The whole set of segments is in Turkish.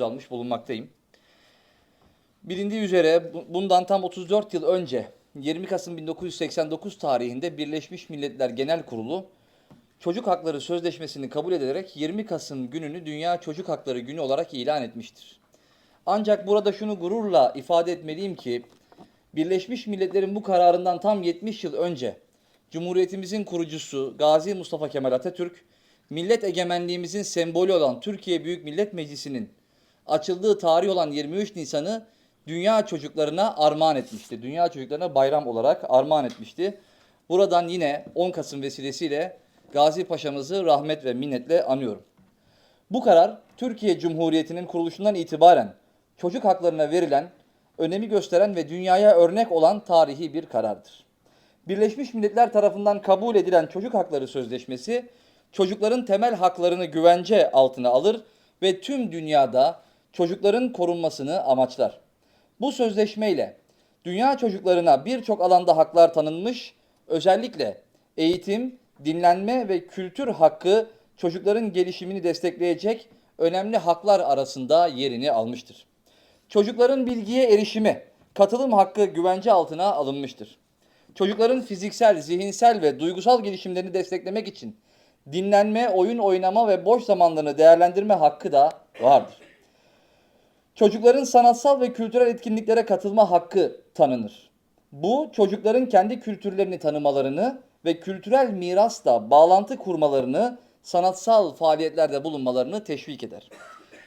almış bulunmaktayım. Bilindiği üzere bu- bundan tam 34 yıl önce 20 Kasım 1989 tarihinde Birleşmiş Milletler Genel Kurulu Çocuk Hakları Sözleşmesi'ni kabul ederek 20 Kasım gününü Dünya Çocuk Hakları Günü olarak ilan etmiştir. Ancak burada şunu gururla ifade etmeliyim ki Birleşmiş Milletler'in bu kararından tam 70 yıl önce Cumhuriyetimizin kurucusu Gazi Mustafa Kemal Atatürk, millet egemenliğimizin sembolü olan Türkiye Büyük Millet Meclisi'nin açıldığı tarih olan 23 Nisan'ı dünya çocuklarına armağan etmişti. Dünya çocuklarına bayram olarak armağan etmişti. Buradan yine 10 Kasım vesilesiyle Gazi Paşa'mızı rahmet ve minnetle anıyorum. Bu karar Türkiye Cumhuriyeti'nin kuruluşundan itibaren çocuk haklarına verilen, önemi gösteren ve dünyaya örnek olan tarihi bir karardır. Birleşmiş Milletler tarafından kabul edilen Çocuk Hakları Sözleşmesi, çocukların temel haklarını güvence altına alır ve tüm dünyada çocukların korunmasını amaçlar. Bu sözleşmeyle dünya çocuklarına birçok alanda haklar tanınmış, özellikle eğitim, dinlenme ve kültür hakkı çocukların gelişimini destekleyecek önemli haklar arasında yerini almıştır. Çocukların bilgiye erişimi, katılım hakkı güvence altına alınmıştır. Çocukların fiziksel, zihinsel ve duygusal gelişimlerini desteklemek için dinlenme, oyun oynama ve boş zamanlarını değerlendirme hakkı da vardır. Çocukların sanatsal ve kültürel etkinliklere katılma hakkı tanınır. Bu çocukların kendi kültürlerini tanımalarını ve kültürel mirasla bağlantı kurmalarını, sanatsal faaliyetlerde bulunmalarını teşvik eder.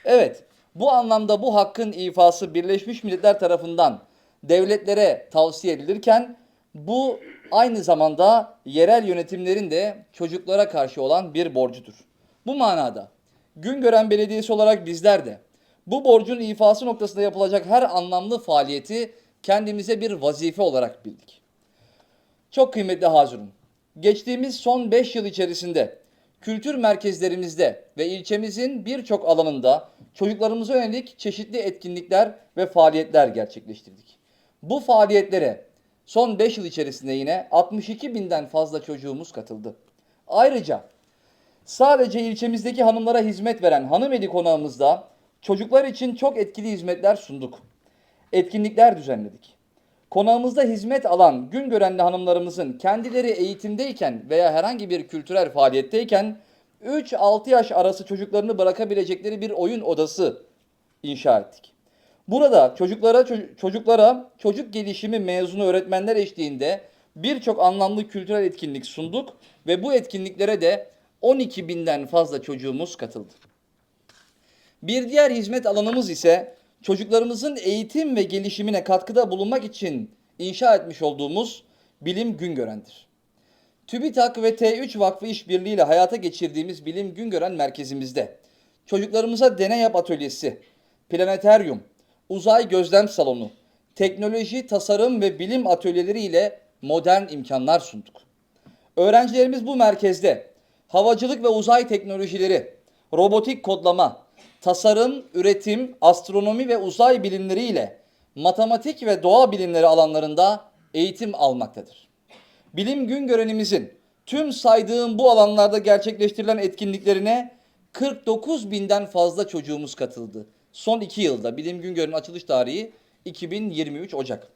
Evet, bu anlamda bu hakkın ifası Birleşmiş Milletler tarafından devletlere tavsiye edilirken bu aynı zamanda yerel yönetimlerin de çocuklara karşı olan bir borcudur. Bu manada Güngören Belediyesi olarak bizler de bu borcun ifası noktasında yapılacak her anlamlı faaliyeti kendimize bir vazife olarak bildik. Çok kıymetli Hazırun. Geçtiğimiz son 5 yıl içerisinde kültür merkezlerimizde ve ilçemizin birçok alanında çocuklarımıza yönelik çeşitli etkinlikler ve faaliyetler gerçekleştirdik. Bu faaliyetlere son 5 yıl içerisinde yine 62 binden fazla çocuğumuz katıldı. Ayrıca sadece ilçemizdeki hanımlara hizmet veren Hanımeli konağımızda çocuklar için çok etkili hizmetler sunduk. Etkinlikler düzenledik. Konağımızda hizmet alan gün görenli hanımlarımızın kendileri eğitimdeyken veya herhangi bir kültürel faaliyetteyken 3-6 yaş arası çocuklarını bırakabilecekleri bir oyun odası inşa ettik. Burada çocuklara ço- çocuklara çocuk gelişimi mezunu öğretmenler eşliğinde birçok anlamlı kültürel etkinlik sunduk ve bu etkinliklere de 12 binden fazla çocuğumuz katıldı. Bir diğer hizmet alanımız ise çocuklarımızın eğitim ve gelişimine katkıda bulunmak için inşa etmiş olduğumuz Bilim Güngören'dir. TÜBİTAK ve T3 Vakfı işbirliğiyle hayata geçirdiğimiz Bilim Güngören merkezimizde çocuklarımıza deney yap atölyesi, planeteryum, uzay gözlem salonu, teknoloji, tasarım ve bilim atölyeleri ile modern imkanlar sunduk. Öğrencilerimiz bu merkezde havacılık ve uzay teknolojileri, robotik kodlama, tasarım, üretim, astronomi ve uzay bilimleri ile matematik ve doğa bilimleri alanlarında eğitim almaktadır. Bilim Güngören'imizin tüm saydığım bu alanlarda gerçekleştirilen etkinliklerine 49 binden fazla çocuğumuz katıldı. Son 2 yılda Bilim Güngören'in açılış tarihi 2023 Ocak.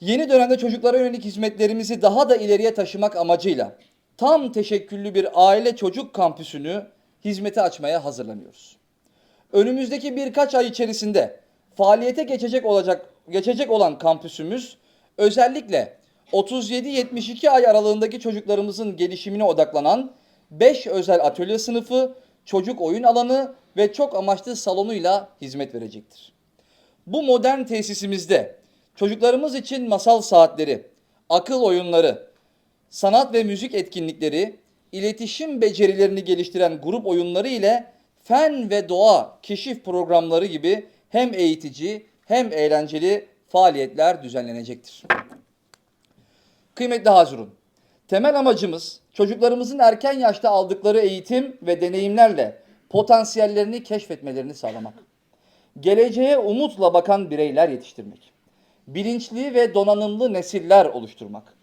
Yeni dönemde çocuklara yönelik hizmetlerimizi daha da ileriye taşımak amacıyla tam teşekküllü bir aile çocuk kampüsünü hizmete açmaya hazırlanıyoruz. Önümüzdeki birkaç ay içerisinde faaliyete geçecek olacak geçecek olan kampüsümüz özellikle 37-72 ay aralığındaki çocuklarımızın gelişimine odaklanan 5 özel atölye sınıfı, çocuk oyun alanı ve çok amaçlı salonuyla hizmet verecektir. Bu modern tesisimizde çocuklarımız için masal saatleri, akıl oyunları, sanat ve müzik etkinlikleri, iletişim becerilerini geliştiren grup oyunları ile fen ve doğa keşif programları gibi hem eğitici hem eğlenceli faaliyetler düzenlenecektir. Kıymetli Hazırun, temel amacımız çocuklarımızın erken yaşta aldıkları eğitim ve deneyimlerle potansiyellerini keşfetmelerini sağlamak. Geleceğe umutla bakan bireyler yetiştirmek. Bilinçli ve donanımlı nesiller oluşturmak.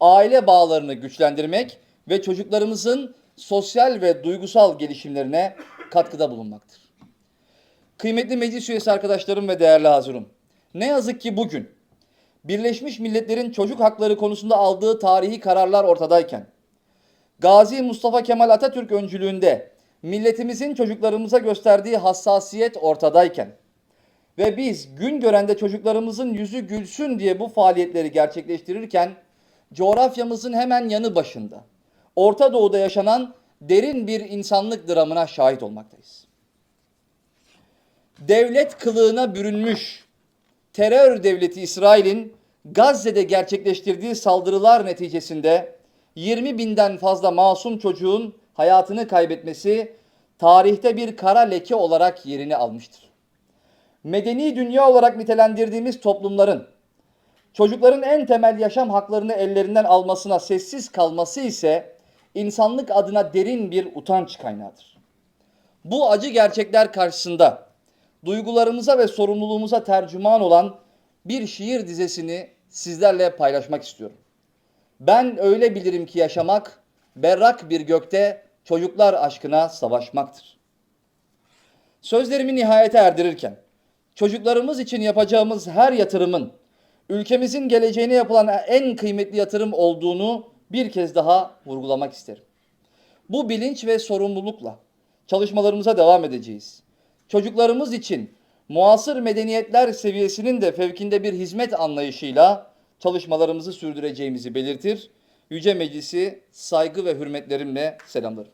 Aile bağlarını güçlendirmek ve çocuklarımızın sosyal ve duygusal gelişimlerine katkıda bulunmaktır. Kıymetli meclis üyesi arkadaşlarım ve değerli hazurum. Ne yazık ki bugün Birleşmiş Milletler'in çocuk hakları konusunda aldığı tarihi kararlar ortadayken, Gazi Mustafa Kemal Atatürk öncülüğünde milletimizin çocuklarımıza gösterdiği hassasiyet ortadayken ve biz gün görende çocuklarımızın yüzü gülsün diye bu faaliyetleri gerçekleştirirken coğrafyamızın hemen yanı başında Orta Doğu'da yaşanan derin bir insanlık dramına şahit olmaktayız. Devlet kılığına bürünmüş terör devleti İsrail'in Gazze'de gerçekleştirdiği saldırılar neticesinde 20 binden fazla masum çocuğun hayatını kaybetmesi tarihte bir kara leke olarak yerini almıştır. Medeni dünya olarak nitelendirdiğimiz toplumların çocukların en temel yaşam haklarını ellerinden almasına sessiz kalması ise insanlık adına derin bir utanç kaynağıdır. Bu acı gerçekler karşısında duygularımıza ve sorumluluğumuza tercüman olan bir şiir dizesini sizlerle paylaşmak istiyorum. Ben öyle bilirim ki yaşamak berrak bir gökte çocuklar aşkına savaşmaktır. Sözlerimi nihayete erdirirken çocuklarımız için yapacağımız her yatırımın ülkemizin geleceğine yapılan en kıymetli yatırım olduğunu bir kez daha vurgulamak isterim. Bu bilinç ve sorumlulukla çalışmalarımıza devam edeceğiz. Çocuklarımız için muasır medeniyetler seviyesinin de fevkinde bir hizmet anlayışıyla çalışmalarımızı sürdüreceğimizi belirtir. Yüce Meclisi saygı ve hürmetlerimle selamlarım.